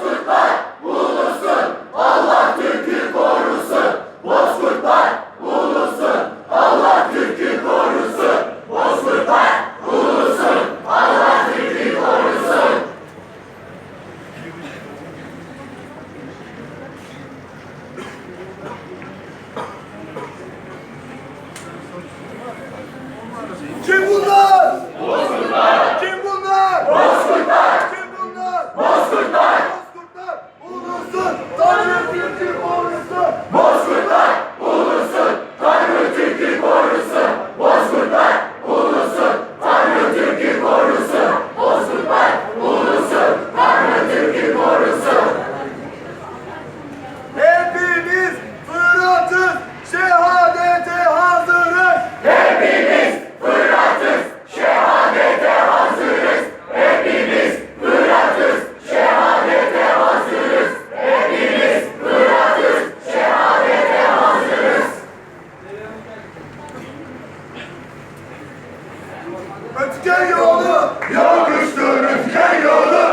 四份 Ötken yolu, yakıştır ötken yolu.